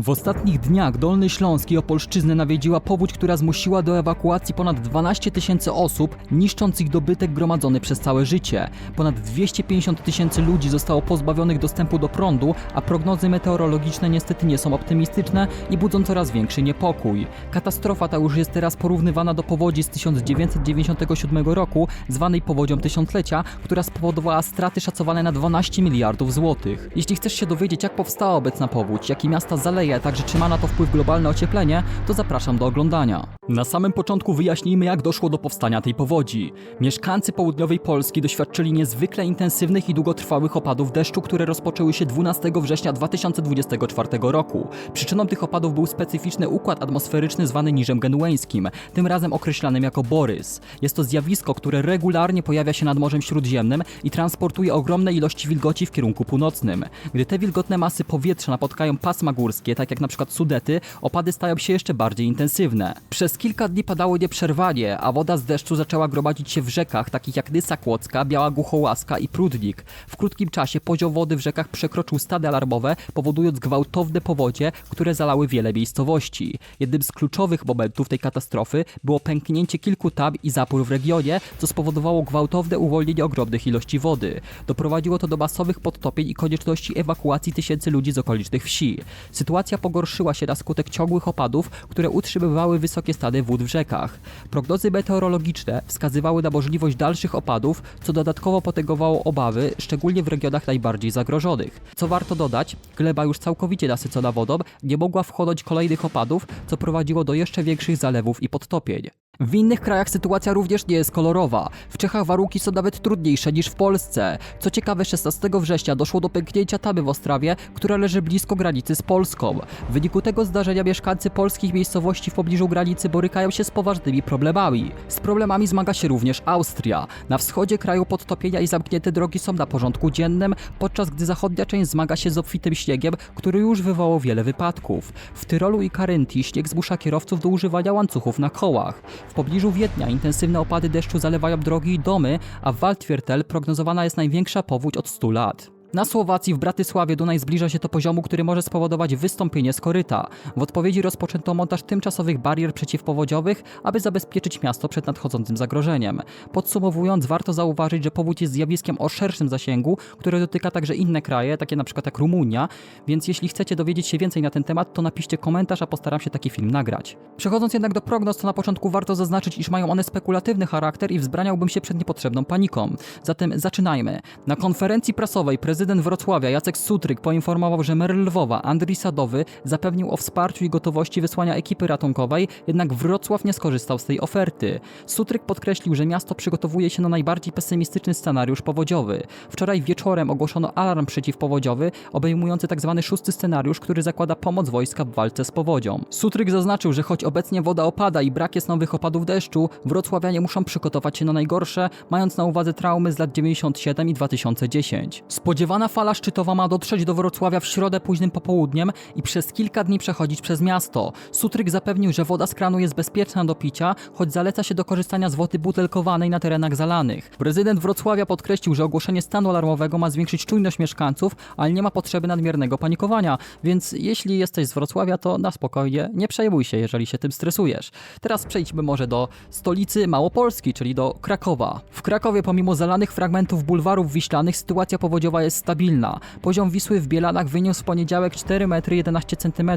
W ostatnich dniach Dolny Śląsk i Opolszczyznę nawiedziła powódź, która zmusiła do ewakuacji ponad 12 tysięcy osób, niszcząc ich dobytek gromadzony przez całe życie. Ponad 250 tysięcy ludzi zostało pozbawionych dostępu do prądu, a prognozy meteorologiczne niestety nie są optymistyczne i budzą coraz większy niepokój. Katastrofa ta już jest teraz porównywana do powodzi z 1997 roku, zwanej powodzią tysiąclecia, która spowodowała straty szacowane na 12 miliardów złotych. Jeśli chcesz się dowiedzieć, jak powstała obecna powódź, jakie miasta zaleje, a także czy ma na to wpływ globalne ocieplenie, to zapraszam do oglądania. Na samym początku wyjaśnijmy, jak doszło do powstania tej powodzi. Mieszkańcy południowej Polski doświadczyli niezwykle intensywnych i długotrwałych opadów deszczu, które rozpoczęły się 12 września 2024 roku. Przyczyną tych opadów był specyficzny układ atmosferyczny zwany niżem genueńskim, tym razem określanym jako Borys. Jest to zjawisko, które regularnie pojawia się nad Morzem Śródziemnym i transportuje ogromne ilości wilgoci w kierunku północnym. Gdy te wilgotne masy powietrza napotkają pasma górskie, tak jak na przykład Sudety, opady stają się jeszcze bardziej intensywne. Przez kilka dni padało nieprzerwanie, a woda z deszczu zaczęła gromadzić się w rzekach takich jak Nysa Kłodzka, Biała Głuchołaska i Prudnik. W krótkim czasie poziom wody w rzekach przekroczył stady alarmowe, powodując gwałtowne powodzie, które zalały wiele miejscowości. Jednym z kluczowych momentów tej katastrofy było pęknięcie kilku tam i zapór w regionie, co spowodowało gwałtowne uwolnienie ogromnych ilości wody. Doprowadziło to do masowych podtopień i konieczności ewakuacji tysięcy ludzi z okolicznych wsi. Sytuacja pogorszyła się na skutek ciągłych opadów, które utrzymywały wysokie stany wód w rzekach. Prognozy meteorologiczne wskazywały na możliwość dalszych opadów, co dodatkowo potęgowało obawy, szczególnie w regionach najbardziej zagrożonych. Co warto dodać, gleba już całkowicie nasycona wodą nie mogła wchłonąć kolejnych opadów, co prowadziło do jeszcze większych zalewów i podtopień. W innych krajach sytuacja również nie jest kolorowa. W Czechach warunki są nawet trudniejsze niż w Polsce. Co ciekawe, 16 września doszło do pęknięcia tamy w Ostrawie, która leży blisko granicy z Polską. W wyniku tego zdarzenia mieszkańcy polskich miejscowości w pobliżu granicy borykają się z poważnymi problemami. Z problemami zmaga się również Austria. Na wschodzie kraju podtopienia i zamknięte drogi są na porządku dziennym, podczas gdy zachodnia część zmaga się z obfitym śniegiem, który już wywołał wiele wypadków. W Tyrolu i Karyntii śnieg zmusza kierowców do używania łańcuchów na kołach. W pobliżu Wiednia intensywne opady deszczu zalewają drogi i domy, a w Waldviertel prognozowana jest największa powódź od 100 lat. Na Słowacji w Bratysławie Dunaj zbliża się do poziomu, który może spowodować wystąpienie z koryta. W odpowiedzi rozpoczęto montaż tymczasowych barier przeciwpowodziowych, aby zabezpieczyć miasto przed nadchodzącym zagrożeniem. Podsumowując, warto zauważyć, że powódź jest zjawiskiem o szerszym zasięgu, które dotyka także inne kraje, takie na przykład jak Rumunia, więc jeśli chcecie dowiedzieć się więcej na ten temat, to napiszcie komentarz, a postaram się taki film nagrać. Przechodząc jednak do prognoz, to na początku warto zaznaczyć, iż mają one spekulatywny charakter i wzbraniałbym się przed niepotrzebną paniką. Zatem zaczynajmy. Na konferencji prasowej prezydent Wrocławia Jacek Sutryk poinformował, że mer Lwowa Andrii Sadowy zapewnił o wsparciu i gotowości wysłania ekipy ratunkowej, jednak Wrocław nie skorzystał z tej oferty. Sutryk podkreślił, że miasto przygotowuje się na najbardziej pesymistyczny scenariusz powodziowy. Wczoraj wieczorem ogłoszono alarm przeciwpowodziowy, obejmujący tzw. szósty scenariusz, który zakłada pomoc wojska w walce z powodzią. Sutryk zaznaczył, że choć obecnie woda opada i brak jest nowych opadów deszczu, wrocławianie muszą przygotować się na najgorsze, mając na uwadze traumy z lat 97 i 2010. Spodziewana fala szczytowa ma dotrzeć do Wrocławia w środę późnym popołudniem i przez kilka dni przechodzić przez miasto. Sutryk zapewnił, że woda z kranu jest bezpieczna do picia, choć zaleca się do korzystania z wody butelkowanej na terenach zalanych. Prezydent Wrocławia podkreślił, że ogłoszenie stanu alarmowego ma zwiększyć czujność mieszkańców, ale nie ma potrzeby nadmiernego panikowania, więc jeśli jesteś z Wrocławia, to na spokojnie nie przejmuj się, jeżeli się tym stresujesz. Teraz przejdźmy może do stolicy Małopolski, czyli do Krakowa. W Krakowie pomimo zalanych fragmentów bulwarów wiślanych sytuacja powodziowa jest stabilna. Poziom Wisły w Bielanach wyniósł w poniedziałek 4 metry 11 cm,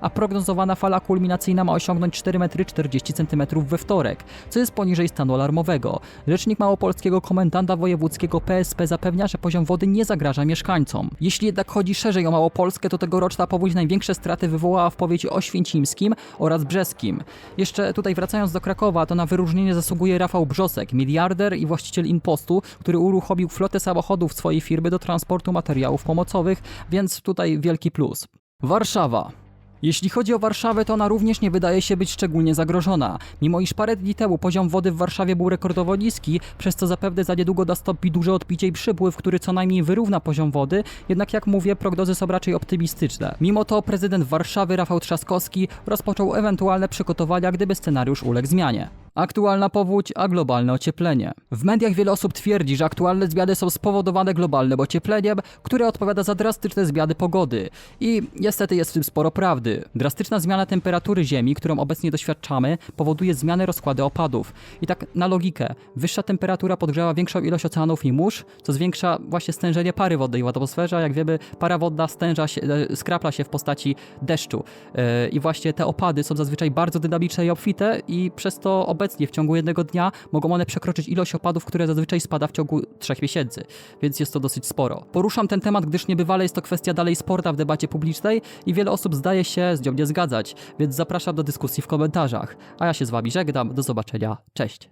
a prognozowana fala kulminacyjna ma osiągnąć 4 metry 40 cm we wtorek, co jest poniżej stanu alarmowego. Rzecznik Małopolskiego Komendanta Wojewódzkiego PSP zapewnia, że poziom wody nie zagraża mieszkańcom. Jeśli jednak chodzi szerzej o Małopolskę, to tegoroczna powódź największe straty wywołała w powiecie oświęcimskim oraz brzeskim. Jeszcze tutaj wracając do Krakowa, to na wyróżnienie zasługuje Rafał Brzosek, miliarder i właściciel Impostu, który uruchomił flotę samochodów swojej firmy do transportu materiałów pomocowych, więc tutaj wielki plus. Warszawa. Jeśli chodzi o Warszawę, to ona również nie wydaje się być szczególnie zagrożona. Mimo iż parę dni temu poziom wody w Warszawie był rekordowo niski, przez co zapewne za niedługo nastąpi duże odbicie i przypływ, który co najmniej wyrówna poziom wody, jednak jak mówię, prognozy są raczej optymistyczne. Mimo to prezydent Warszawy Rafał Trzaskowski rozpoczął ewentualne przygotowania, gdyby scenariusz uległ zmianie. Aktualna powódź, a globalne ocieplenie. W mediach wiele osób twierdzi, że aktualne zmiany są spowodowane globalnym ociepleniem, które odpowiada za drastyczne zmiany pogody. I niestety jest w tym sporo prawdy. Drastyczna zmiana temperatury Ziemi, którą obecnie doświadczamy, powoduje zmianę rozkładu opadów. I tak na logikę, wyższa temperatura podgrzewa większą ilość oceanów i mórz, co zwiększa właśnie stężenie pary wodnej w atmosferze, a jak wiemy, para wodna stęża się, e, skrapla się w postaci deszczu. E, I właśnie te opady są zazwyczaj bardzo dynamiczne i obfite i przez to obecnie w ciągu jednego dnia mogą one przekroczyć ilość opadów, które zazwyczaj spada w ciągu trzech miesięcy, więc jest to dosyć sporo. Poruszam ten temat, gdyż niebywale jest to kwestia dalej sporta w debacie publicznej i wiele osób zdaje się z nią nie zgadzać, więc zapraszam do dyskusji w komentarzach. A ja się z wami żegnam, do zobaczenia, cześć.